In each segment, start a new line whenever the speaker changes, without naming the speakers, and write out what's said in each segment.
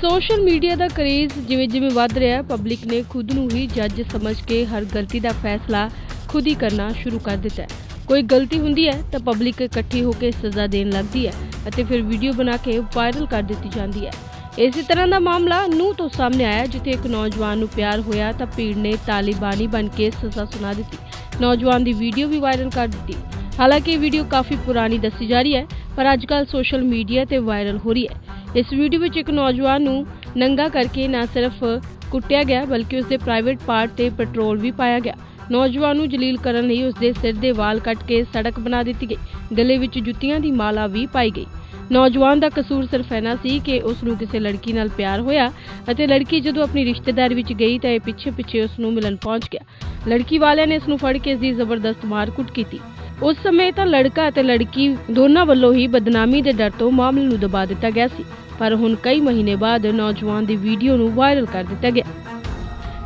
Social media ਦਾ craze ਜਿਵੇਂ ਜਿਵੇਂ ਵੱਧ ਰਿਹਾ ਹੈ ਪਬਲਿਕ ਨੇ ਖੁਦ ਨੂੰ ਹੀ ਜੱਜ ਸਮਝ ਕੇ ਹਰ ਗਲਤੀ ਦਾ ਫੈਸਲਾ ਖੁਦ ਹੀ ਕਰਨਾ ਸ਼ੁਰੂ ਕਰ ਦਿੱਤਾ ਹੈ। ਕੋਈ ਗਲਤੀ ਹੁੰਦੀ ਹੈ ਤਾਂ ਪਬਲਿਕ ਇਕੱਠੀ ਹੋ ਕੇ ਸਜ਼ਾ ਦੇਣ ਲੱਗਦੀ ਹੈ ਅਤੇ ਫਿਰ ਵੀਡੀਓ ਬਣਾ ਕੇ ਵਾਇਰਲ ਕਰ ਦਿੱਤੀ ਜਾਂਦੀ ਹੈ। ਇਸੇ ਤਰ੍ਹਾਂ ਦਾ ਮਾਮਲਾ ਨੂੰ ਤੋਂ ਸਾਹਮਣੇ ਆਇਆ ਜਿੱਥੇ ਇੱਕ ਨੌਜਵਾਨ ਨੂੰ ਪਿਆਰ ਹੋਇਆ ਤਾਂ ਭੀੜ ਨੇ ਤਾਲਿਬਾਨੀ ਬਣ ਕੇ ਸਜ਼ਾ ਸੁਣਾ ਦਿੱਤੀ। ਨੌਜਵਾਨ ਦੀ ਵੀਡੀਓ ਵੀ ਵਾਇਰਲ ਕਰ ਦਿੱਤੀ। ਹਾਲਾਂਕਿ ਇਹ ਵੀਡੀਓ ਕਾਫੀ ਪੁਰਾਣੀ ਦੱਸੀ ਜਾ ਰਹੀ ਹੈ ਪਰ ਅੱਜ ਅੱਜਕੱਲ ਸੋਸ਼ਲ ਮੀਡੀਆ ਤੇ ਵਾਇਰਲ ਹੋ ਰਹੀ ਹੈ। ਇਸ ਵੀਡੀਓ ਵਿੱਚ ਇੱਕ ਨੌਜਵਾਨ ਨੂੰ ਨੰਗਾ ਕਰਕੇ ਨਾ ਸਿਰਫ ਕੁੱਟਿਆ ਗਿਆ, ਬਲਕਿ ਉਸਦੇ ਪ੍ਰਾਈਵੇਟ ਪਾਰਟ ਤੇ ਪੈਟਰੋਲ ਵੀ ਪਾਇਆ ਗਿਆ। ਨੌਜਵਾਨ ਨੂੰ ਜਲੀਲ ਕਰਨ ਲਈ ਉਸਦੇ ਸਿਰ ਦੇ ਵਾਲ ਕੱਟ ਕੇ ਸੜਕ ਬਣਾ ਦਿੱਤੀ ਗਈ। ਗਲੇ ਵਿੱਚ ਜੁੱਤੀਆਂ ਦੀ ਮਾਲਾ ਵੀ ਪਾਈ ਗਈ। ਨੌਜਵਾਨ ਦਾ ਕਸੂਰ ਸਿਰਫ ਇਹਨਾਂ ਸੀ ਕਿ ਉਸ ਨੂੰ ਕਿਸੇ ਲੜਕੀ ਨਾਲ ਪਿਆਰ ਹੋਇਆ ਅਤੇ ਲੜਕੀ ਜਦੋਂ ਆਪਣੀ ਰਿਸ਼ਤੇਦਾਰੀ ਵਿੱਚ ਗਈ ਤਾਂ ਇਹ ਪਿੱਛੇ ਪਿੱਛੇ ਉਸ ਨੂੰ ਮਿਲਣ ਪਹੁੰਚ ਗਿਆ। ਲੜਕੀ ਵਾਲਿਆਂ ਨੇ ਇਸ ਨੂੰ ਫੜ ਕੇ ਇਸ ਦੀ ਜ਼ਬਰਦਸਤ ਮਾਰਕੁੱਟ ਕੀਤੀ। ਉਸ ਸਮੇਂ ਤਾਂ ਲੜਕਾ ਅਤੇ ਲੜਕੀ ਦੋਨਾਂ ਵੱਲੋਂ ਹੀ ਬਦਨਾਮੀ ਦੇ ਡਰ ਤੋਂ ਮਾਮਲੇ ਨੂੰ ਦਬਾ ਦਿੱਤਾ ਗਿਆ ਸੀ, ਪਰ ਹੁਣ ਕਈ ਮਹੀਨੇ ਬਾਅਦ ਨੌਜਵਾਨ ਦੀ ਵੀਡੀਓ ਨੂੰ ਵਾਇਰਲ ਕਰ ਦਿੱਤਾ ਗਿਆ।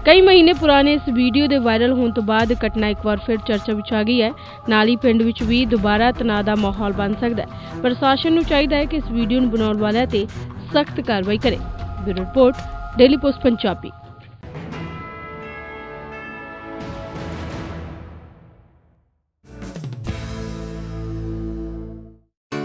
ਕਈ ਮਹੀਨੇ ਪੁਰਾਣੇ ਇਸ ਵੀਡੀਓ ਦੇ ਵਾਇਰਲ ਹੋਣ ਤੋਂ ਬਾਅਦ ਘਟਨਾ ਇੱਕ ਵਾਰ ਫਿਰ ਚਰਚਾ ਵਿੱਚ ਆ ਗਈ ਹੈ। ਨਾਲ ਹੀ ਪਿੰਡ ਵਿੱਚ ਵੀ ਦੁਬਾਰਾ ਤਣਾਅ ਦਾ ਮਾਹੌਲ ਬਣ ਸਕਦਾ ਹੈ। ਪ੍ਰਸ਼ਾਸਨ ਨੂੰ ਚਾਹੀਦਾ ਹੈ ਕਿ ਇਸ ਵੀਡੀਓ ਨੂੰ ਬਣਾਉਣ ਵਾਲਿਆਂ ਤੇ ਸਖਤ ਕਾਰਵਾਈ ਕਰੇ। Bureau report, daily post, Punjabi.